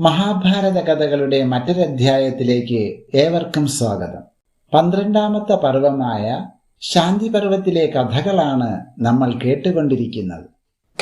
മഹാഭാരത കഥകളുടെ മറ്റൊരധ്യായത്തിലേക്ക് ഏവർക്കും സ്വാഗതം. പന്ത്രണ്ടാമത്തെ പർവമായ ശാന്തി പർവത്തിലെ കഥകളാണ് നമ്മൾ കേട്ടുകൊണ്ടിരിക്കുന്നത്.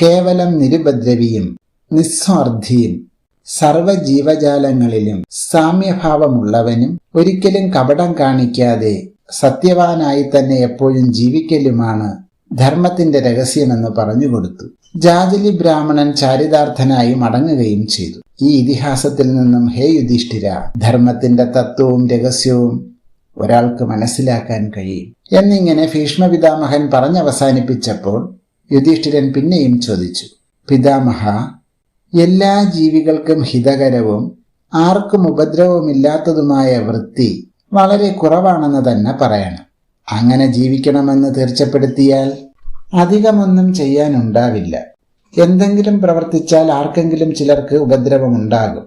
കേവലം നിരുപദ്രവിയും നിസ്വാർത്ഥിയും സർവജീവജാലങ്ങളിലും സാമ്യഭാവമുള്ളവനും ഒരിക്കലും കപടം കാണിക്കാതെ സത്യവാനായി തന്നെ എപ്പോഴും ജീവിക്കലുമാണ് ധർമ്മത്തിന്റെ രഹസ്യമെന്ന് പറഞ്ഞുകൊടുത്തു. ജാജലി ബ്രാഹ്മണൻ ചാരിതാർത്ഥനായി മടങ്ങുകയും ചെയ്തു. ഈ ഇതിഹാസത്തിൽ നിന്നും ഹേ യുധിഷ്ഠിര ധർമ്മത്തിന്റെ തത്വവും രഹസ്യവും ഒരാൾക്ക് മനസ്സിലാക്കാൻ കഴിയും. എന്നിങ്ങനെ ഭീഷ്മപിതാമഹൻ പറഞ്ഞവസാനിപ്പിച്ചപ്പോൾ യുധിഷ്ഠിരൻ പിന്നെയും ചോദിച്ചു പിതാമഹ എല്ലാ ജീവികൾക്കും ഹിതകരവും ആർക്കും ഉപദ്രവമില്ലാത്തതുമായ വൃത്തി വളരെ കുറവാണെന്ന് തന്നെ പറയണം. അങ്ങനെ ജീവിക്കണമെന്ന് തീർച്ചപ്പെടുത്തിയാൽ അധികമൊന്നും ചെയ്യാനുണ്ടാവില്ല. എന്തെങ്കിലും പ്രവർത്തിച്ചാൽ ആർക്കെങ്കിലും ചിലർക്ക് ഉപദ്രവമുണ്ടാകും.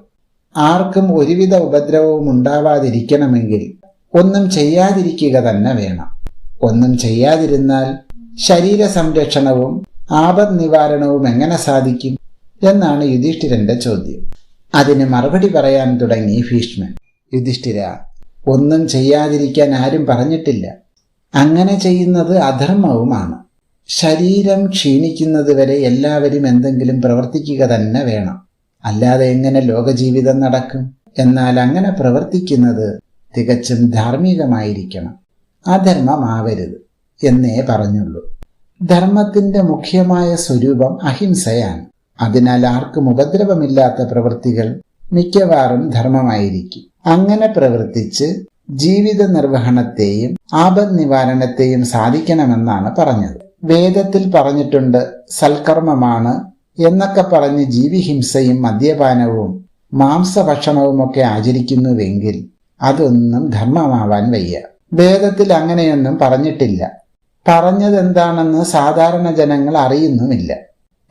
ആർക്കും ഒരുവിധ ഉപദ്രവവും ഉണ്ടാവാതിരിക്കണമെങ്കിൽ ഒന്നും ചെയ്യാതിരിക്കുക തന്നെ വേണം. ഒന്നും ചെയ്യാതിരുന്നാൽ ശരീര സംരക്ഷണവും ആപത് നിവാരണവും എങ്ങനെ സാധിക്കും? എന്നാണ് യുധിഷ്ഠിരന്റെ ചോദ്യം. അതിന് മറുപടി പറയാൻ തുടങ്ങി ഭീഷ്മൻ. യുധിഷ്ഠിര ഒന്നും ചെയ്യാതിരിക്കാൻ ആരും പറഞ്ഞിട്ടില്ല. അങ്ങനെ ചെയ്യുന്നത് അധർമ്മവുമാണ്. ശരീരം ക്ഷീണിക്കുന്നതുവരെ എല്ലാവരും എന്തെങ്കിലും പ്രവർത്തിക്കുക തന്നെ വേണം. അല്ലാതെ എങ്ങനെ ലോകജീവിതം നടക്കും? എന്നാൽ അങ്ങനെ പ്രവർത്തിക്കുന്നത് തികച്ചും ധാർമ്മികമായിരിക്കണം. അധർമ്മമാവരുത് എന്നേ പറഞ്ഞുള്ളൂ. ധർമ്മത്തിന്റെ മുഖ്യമായ സ്വരൂപം അഹിംസയാണ്. അതിനാൽ ആർക്കും ഉപദ്രവമില്ലാത്ത പ്രവൃത്തികൾ മിക്കവാറും ധർമ്മമായിരിക്കും. അങ്ങനെ പ്രവർത്തിച്ച് ജീവിത നിർവഹണത്തെയും ആപത് നിവാരണത്തെയും സാധിക്കണമെന്നാണ് പറഞ്ഞത്. വേദത്തിൽ പറഞ്ഞിട്ടുണ്ട് സൽക്കർമ്മമാണ് എന്നൊക്കെ പറഞ്ഞ് ജീവിഹിംസയും മദ്യപാനവും മാംസഭക്ഷണവുമൊക്കെ ആചരിക്കുന്നുവെങ്കിൽ അതൊന്നും ധർമ്മമാവാൻ വയ്യ. വേദത്തിൽ അങ്ങനെയൊന്നും പറഞ്ഞിട്ടില്ല. പറഞ്ഞതെന്താണെന്ന് സാധാരണ ജനങ്ങൾ അറിയുന്നുമില്ല.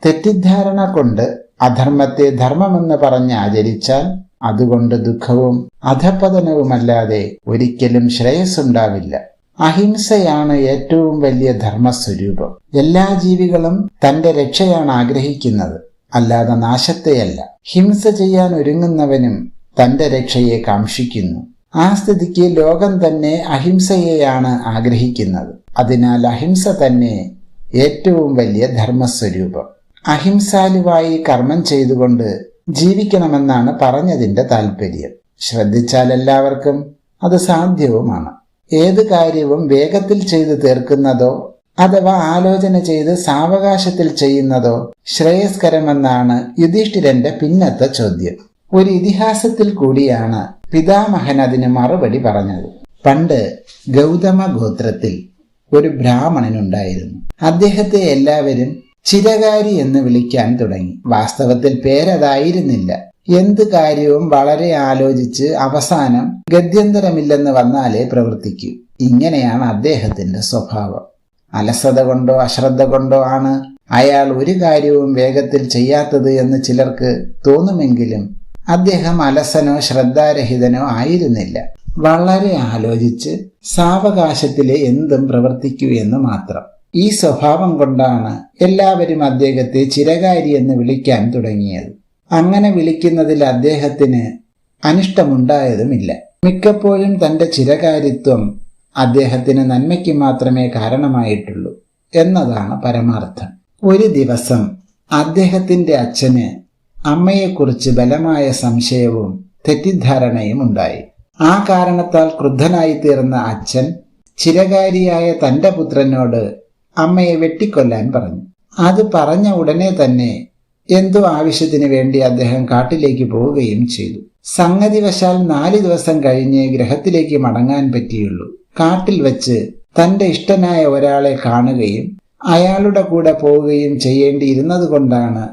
തെറ്റിദ്ധാരണ കൊണ്ട് അധർമ്മത്തെ ധർമ്മമെന്ന് പറഞ്ഞ് ആചരിച്ചാൽ അതുകൊണ്ട് ദുഃഖവും അധപതനവുമല്ലാതെ ഒരിക്കലും ശ്രേയസ്സുണ്ടാവില്ല. അഹിംസയാണ് ഏറ്റവും വലിയ ധർമ്മസ്വരൂപം. എല്ലാ ജീവികളും തന്റെ രക്ഷയാണ് ആഗ്രഹിക്കുന്നത്. അല്ലാതെ നാശത്തെയല്ല. ഹിംസ ചെയ്യാൻ ഒരുങ്ങുന്നവനും തന്റെ രക്ഷയെ കാക്ഷിക്കുന്നു. ആ സ്ഥിതിക്ക് ലോകം തന്നെ അഹിംസയെയാണ് ആഗ്രഹിക്കുന്നത്. അതിനാൽ അഹിംസ തന്നെ ഏറ്റവും വലിയ ധർമ്മസ്വരൂപം. അഹിംസാലുവായി കർമ്മം ചെയ്തുകൊണ്ട് ജീവിക്കണമെന്നാണ് പറഞ്ഞതിന്റെ താല്പര്യം ശ്രദ്ധിച്ചാൽ എല്ലാവർക്കും അത് സാധ്യവുമാണ്. ഏത് കാര്യവും വേഗത്തിൽ ചെയ്തു തീർക്കുന്നതോ അഥവാ ആലോചന ചെയ്ത് സാവകാശത്തിൽ ചെയ്യുന്നതോ ശ്രേയസ്കരമെന്നാണ് യുധിഷ്ഠിരന്റെ പിന്നത്തെ ചോദ്യം. ഒരു ഇതിഹാസത്തിൽ കൂടിയാണ് പിതാമഹൻ അതിന് മറുപടി പറഞ്ഞത്. പണ്ട് ഗൗതമ ഗോത്രത്തിൽ ഒരു ബ്രാഹ്മണനുണ്ടായിരുന്നു. അദ്ദേഹത്തെ എല്ലാവരും ചിരകാരി എന്ന് വിളിക്കാൻ തുടങ്ങി. വാസ്തവത്തിൽ പേരതായിരുന്നില്ല. എന്ത് കാര്യവും വളരെ ആലോചിച്ച് അവസാനം ഗത്യന്തരമില്ലെന്ന് വന്നാലേ പ്രവർത്തിക്കൂ. ഇങ്ങനെയാണ് അദ്ദേഹത്തിന്റെ സ്വഭാവം. അലസത കൊണ്ടോ അശ്രദ്ധ കൊണ്ടോ ആണ് അയാൾ ഒരു കാര്യവും വേഗത്തിൽ ചെയ്യാത്തത് എന്ന് ചിലർക്ക് തോന്നുമെങ്കിലും അദ്ദേഹം അലസനോ ശ്രദ്ധാരഹിതനോ ആയിരുന്നില്ല. വളരെ ആലോചിച്ച് സാവകാശത്തിലെ എന്തും പ്രവർത്തിക്കൂ എന്ന് മാത്രം. ഈ സ്വഭാവം കൊണ്ടാണ് എല്ലാവരും അദ്ദേഹത്തെ ചിരകാരി എന്ന് വിളിക്കാൻ തുടങ്ങിയത്. അങ്ങനെ വിളിക്കുന്നതിൽ അദ്ദേഹത്തിന് അനിഷ്ടമുണ്ടായതുമില്ല. മിക്കപ്പോഴും തന്റെ ചിരകാരിത്വം അദ്ദേഹത്തിന് നന്മയ്ക്ക് മാത്രമേ കാരണമായിട്ടുള്ളൂ എന്നതാണ് പരമാർത്ഥം. ഒരു ദിവസം അദ്ദേഹത്തിന്റെ അച്ഛന് അമ്മയെക്കുറിച്ച് ബലമായ സംശയവും തെറ്റിദ്ധാരണയും ഉണ്ടായി. ആ കാരണത്താൽ ക്രുദ്ധനായി തീർന്ന അച്ഛൻ ചിരകാരിയായ തന്റെ പുത്രനോട് അമ്മയെ വെട്ടിക്കൊല്ലാൻ പറഞ്ഞു. അത് പറഞ്ഞ ഉടനെ തന്നെ എന്തോ ആവശ്യത്തിന് വേണ്ടി അദ്ദേഹം കാട്ടിലേക്ക് പോവുകയും ചെയ്തു. സംഗതിവശാൽ നാല് ദിവസം കഴിഞ്ഞ് ഗ്രഹത്തിലേക്ക് മടങ്ങാൻ പറ്റിയുള്ളൂ. കാട്ടിൽ വച്ച് തന്റെ ഇഷ്ടനായ ഒരാളെ കാണുകയും അയാളുടെ കൂടെ പോവുകയും ചെയ്യേണ്ടിയിരുന്നത് കൊണ്ടാണ്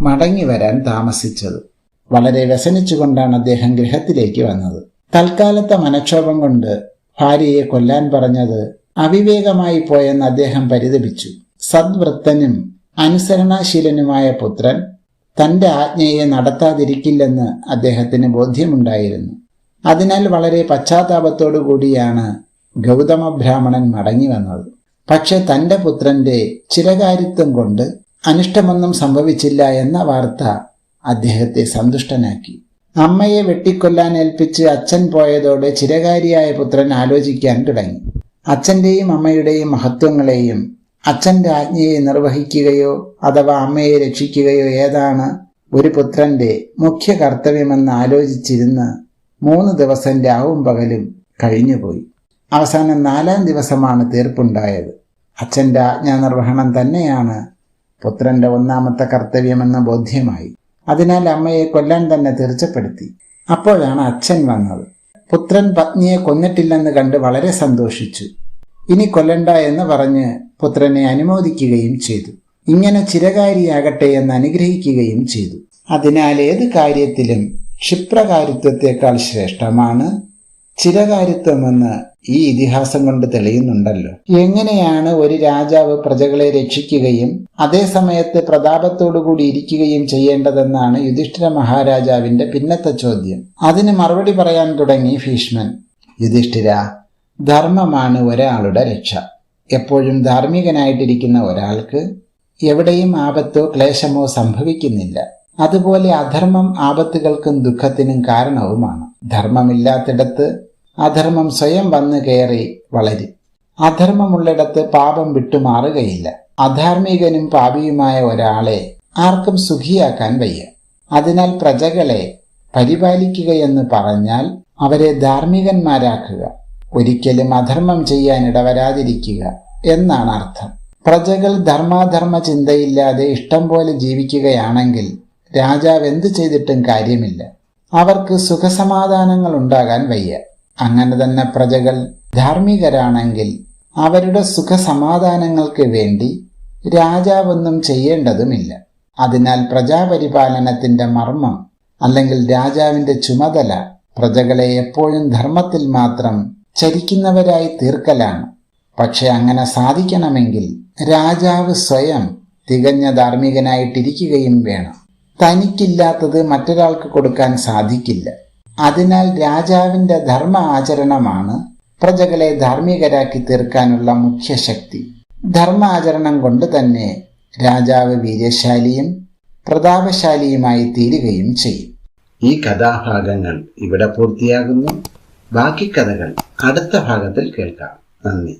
മടങ്ങി വരാൻ താമസിച്ചത്. വളരെ വ്യസനിച്ചുകൊണ്ടാണ് അദ്ദേഹം ഗ്രഹത്തിലേക്ക് വന്നത്. തൽക്കാലത്തെ മനക്ഷോഭം കൊണ്ട് ഭാര്യയെ കൊല്ലാൻ പറഞ്ഞത് അവിവേകമായി പോയെന്ന് അദ്ദേഹം പരിതപിച്ചു. സദ്വൃത്തനും അനുസരണാശീലനുമായ പുത്രൻ തന്റെ ആജ്ഞയെ നടത്താതിരിക്കില്ലെന്ന് അദ്ദേഹത്തിന് ബോധ്യമുണ്ടായിരുന്നു. അതിനാൽ വളരെ പശ്ചാത്താപത്തോടു കൂടിയാണ് ഗൗതമ ബ്രാഹ്മണൻ മടങ്ങി വന്നത്. പക്ഷെ തന്റെ പുത്രന്റെ ചിരകാരിത്വം കൊണ്ട് അനിഷ്ടമൊന്നും സംഭവിച്ചില്ല എന്ന വാർത്ത അദ്ദേഹത്തെ സന്തുഷ്ടനാക്കി. അമ്മയെ വെട്ടിക്കൊല്ലാൻ ഏൽപ്പിച്ച് അച്ഛൻ പോയതോടെ ചിരകാരിയായ പുത്രൻ ആലോചിക്കാൻ തുടങ്ങി. അച്ഛന്റെയും അമ്മയുടെയും മഹത്വങ്ങളെയും അച്ഛന്റെ ആജ്ഞയെ നിർവഹിക്കുകയോ അഥവാ അമ്മയെ രക്ഷിക്കുകയോ ഏതാണ് ഒരു പുത്രന്റെ മുഖ്യ കർത്തവ്യമെന്ന് ആലോചിച്ചിരുന്ന് മൂന്ന് ദിവസം രാവും പകലും കഴിഞ്ഞുപോയി. അവസാനം നാലാം ദിവസമാണ് തീർപ്പുണ്ടായത്. ആജ്ഞ ആജ്ഞാനിർവഹണം തന്നെയാണ് പുത്രന്റെ ഒന്നാമത്തെ കർത്തവ്യമെന്ന് ബോധ്യമായി. അതിനാൽ അമ്മയെ കൊല്ലാൻ തന്നെ തീർച്ചപ്പെടുത്തി. അപ്പോഴാണ് അച്ഛൻ വന്നത്. പുത്രൻ പത്നിയെ കൊന്നിട്ടില്ലെന്ന് കണ്ട് വളരെ സന്തോഷിച്ചു. ഇനി കൊല്ലണ്ട എന്ന് പറഞ്ഞ് പുത്രനെ അനുമോദിക്കുകയും ചെയ്തു. ഇങ്ങനെ ചിരകാരിയാകട്ടെ എന്ന് അനുഗ്രഹിക്കുകയും ചെയ്തു. അതിനാൽ ഏത് കാര്യത്തിലും ക്ഷിപ്രകാരിത്വത്തെക്കാൾ ശ്രേഷ്ഠമാണ് ചിരകാരിത്വമെന്ന് ഈ ഇതിഹാസം കൊണ്ട് തെളിയുന്നുണ്ടല്ലോ. എങ്ങനെയാണ് ഒരു രാജാവ് പ്രജകളെ രക്ഷിക്കുകയും അതേ അതേസമയത്ത് പ്രതാപത്തോടുകൂടി ഇരിക്കുകയും ചെയ്യേണ്ടതെന്നാണ് യുധിഷ്ഠിര മഹാരാജാവിന്റെ പിന്നത്തെ ചോദ്യം. അതിന് മറുപടി പറയാൻ തുടങ്ങി ഭീഷ്മൻ. യുധിഷ്ഠിര ധർമ്മമാണ് ഒരാളുടെ രക്ഷ. എപ്പോഴും ധാർമ്മികനായിട്ടിരിക്കുന്ന ഒരാൾക്ക് എവിടെയും ആപത്തോ ക്ലേശമോ സംഭവിക്കുന്നില്ല. അതുപോലെ അധർമ്മം ആപത്തുകൾക്കും ദുഃഖത്തിനും കാരണവുമാണ്. ധർമ്മമില്ലാത്തിടത്ത് അധർമ്മം സ്വയം വന്നു കയറി വളരും. അധർമ്മമുള്ളിടത്ത് പാപം വിട്ടുമാറുകയില്ല. അധാർമികനും പാപിയുമായ ഒരാളെ ആർക്കും സുഖിയാക്കാൻ വയ്യ. അതിനാൽ പ്രജകളെ പരിപാലിക്കുകയെന്ന് പറഞ്ഞാൽ അവരെ ധാർമ്മികന്മാരാക്കുക. ഒരിക്കലും അധർമ്മം ചെയ്യാൻ ഇടവരാതിരിക്കുക എന്നാണ് അർത്ഥം. പ്രജകൾ ധർമാധർമ്മ ചിന്തയില്ലാതെ ഇഷ്ടം പോലെ ജീവിക്കുകയാണെങ്കിൽ രാജാവ് എന്തു ചെയ്തിട്ടും കാര്യമില്ല. അവർക്ക് സുഖസമാധാനങ്ങൾ ഉണ്ടാകാൻ വയ്യ. അങ്ങനെ തന്നെ പ്രജകൾ ധാർമ്മികരാണെങ്കിൽ അവരുടെ സുഖസമാധാനങ്ങൾക്ക് വേണ്ടി രാജാവൊന്നും ചെയ്യേണ്ടതുമില്ല. അതിനാൽ പ്രജാപരിപാലനത്തിന്റെ മർമ്മം അല്ലെങ്കിൽ രാജാവിന്റെ ചുമതല പ്രജകളെ എപ്പോഴും ധർമ്മത്തിൽ മാത്രം ചരിക്കുന്നവരായി തീർക്കലാണ്. പക്ഷെ അങ്ങനെ സാധിക്കണമെങ്കിൽ രാജാവ് സ്വയം തികഞ്ഞ ധാർമ്മികനായിട്ടിരിക്കുകയും വേണം. തനിക്കില്ലാത്തത് മറ്റൊരാൾക്ക് കൊടുക്കാൻ സാധിക്കില്ല. അതിനാൽ രാജാവിന്റെ ധർമ്മ ആചരണമാണ് പ്രജകളെ ധാർമ്മികരാക്കി തീർക്കാനുള്ള മുഖ്യ ശക്തി. കൊണ്ട് തന്നെ രാജാവ് വീര്യശാലിയും പ്രതാപശാലിയുമായി തീരുകയും ചെയ്യും. ഈ കഥാഭാഗങ്ങൾ ഇവിടെ പൂർത്തിയാകുന്നു. ബാക്കി കഥകൾ അടുത്ത ഭാഗത്തിൽ കേൾക്കാം. നന്ദി.